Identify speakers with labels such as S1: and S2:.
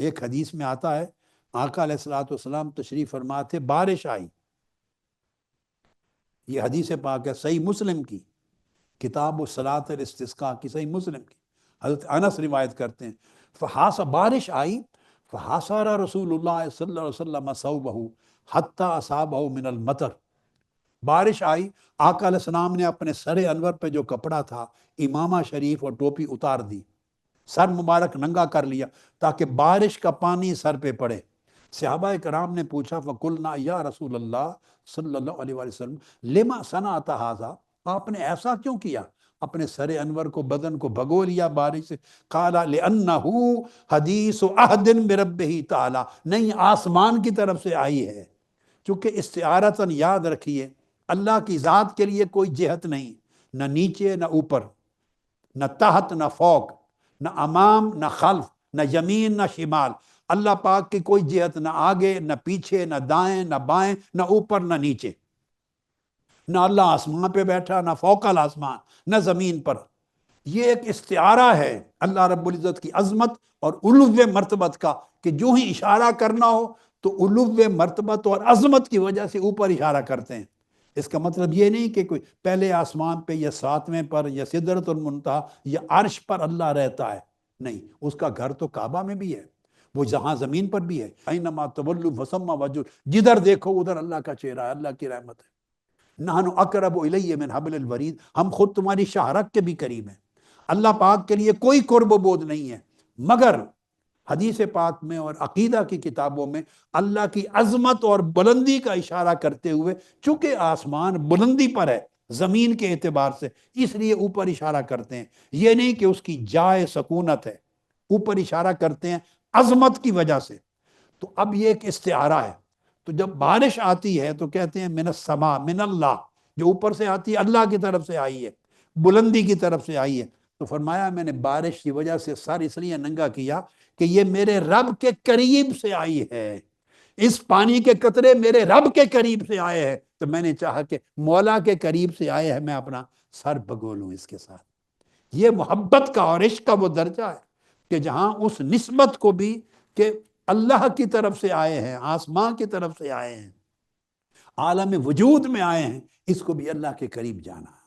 S1: ایک حدیث میں آتا ہے، آقا علیہ السلاۃ والسلام تشریف فرما تھے بارش آئی۔ یہ حدیث پاک ہے، صحیح مسلم کی۔ کتاب و صلاۃ الاستسقاء کی، صحیح مسلم کی۔ حضرت انس روایت کرتے ہیں فحاس بارش آئی فحاسارا رسول اللہ صلی اللہ علیہ وسلم صوبہ حتیٰ اصابہ من المطر۔ بارش آئی، آقا علیہ السلام نے اپنے سر انور پہ جو کپڑا تھا، امامہ شریف اور ٹوپی اتار دی۔ سر مبارک ننگا کر لیا تاکہ بارش کا پانی سر پہ پڑے۔ صحابہ کرام نے پوچھا، فقلنا یا رسول اللہ صلی اللہ علیہ وسلم، لما سنا حاضا آپ نے ایسا کیوں کیا؟ اپنے سر انور کو، بدن کو بھگو لیا بارش سے۔ کالا لِأَنَّهُ حدیث و اہدن بربہی تعالی نہیں، آسمان کی طرف سے آئی ہے۔ چونکہ استعارتاً یاد رکھیے، اللہ کی ذات کے لیے کوئی جہت نہیں، نہ نیچے، نہ اوپر، نہ تحت، نہ فوق۔ نہ امام، نہ خلف، نہ یمین، نہ شمال۔ اللہ پاک کی کوئی جہت نہ آگے، نہ پیچھے، نہ دائیں، نہ بائیں، نہ اوپر، نہ نیچے۔ نہ اللہ آسمان پہ بیٹھا، نہ فوق الاسمان، نہ زمین پر۔ یہ ایک استعارہ ہے اللہ رب العزت کی عظمت اور علو مرتبت کا، کہ جو ہی اشارہ کرنا ہو تو علو مرتبت اور عظمت کی وجہ سے اوپر اشارہ کرتے ہیں۔ اس کا مطلب یہ نہیں کہ کوئی پہلے آسمان پہ یا ساتویں پر یا صدرت المنتہا یا عرش پر اللہ رہتا ہے۔ نہیں، اس کا گھر تو کعبہ میں بھی ہے، وہ جہاں زمین پر بھی ہے۔ اینما تولو فسما وجود، جدھر دیکھو ادھر اللہ کا چہرہ ہے، اللہ کی رحمت ہے۔ نحن اقرب الیہ من حبل الورید، ہم خود تمہاری شہرک کے بھی قریب ہیں۔ اللہ پاک کے لیے کوئی قرب و بود نہیں ہے، مگر حدیث پاک میں اور عقیدہ کی کتابوں میں اللہ کی عظمت اور بلندی کا اشارہ کرتے ہوئے چونکہ آسمان بلندی پر ہے، زمین کے اعتبار سے، اس لیے اوپر اشارہ کرتے ہیں۔ یہ نہیں کہ اس کی جائے سکونت ہے، اوپر اشارہ کرتے ہیں عظمت کی وجہ سے۔ تو اب یہ ایک استعارہ ہے۔ تو جب بارش آتی ہے تو کہتے ہیں من السما من اللہ، جو اوپر سے آتی ہے، اللہ کی طرف سے آئی ہے، بلندی کی طرف سے آئی ہے۔ تو فرمایا میں نے بارش کی وجہ سے سر اس لیے ننگا کیا کہ یہ میرے رب کے قریب سے آئی ہے۔ اس پانی کے قطرے میرے رب کے قریب سے آئے ہیں۔ تو میں نے چاہا کہ مولا کے قریب سے آئے ہیں، میں اپنا سر بگولوں اس کے ساتھ۔ یہ محبت کا اور عشق کا وہ درجہ ہے کہ جہاں اس نسبت کو بھی کہ اللہ کی طرف سے آئے ہیں آسمان کی طرف سے آئے ہیں، عالم وجود میں آئے ہیں، اس کو بھی اللہ کے قریب جانا ہے۔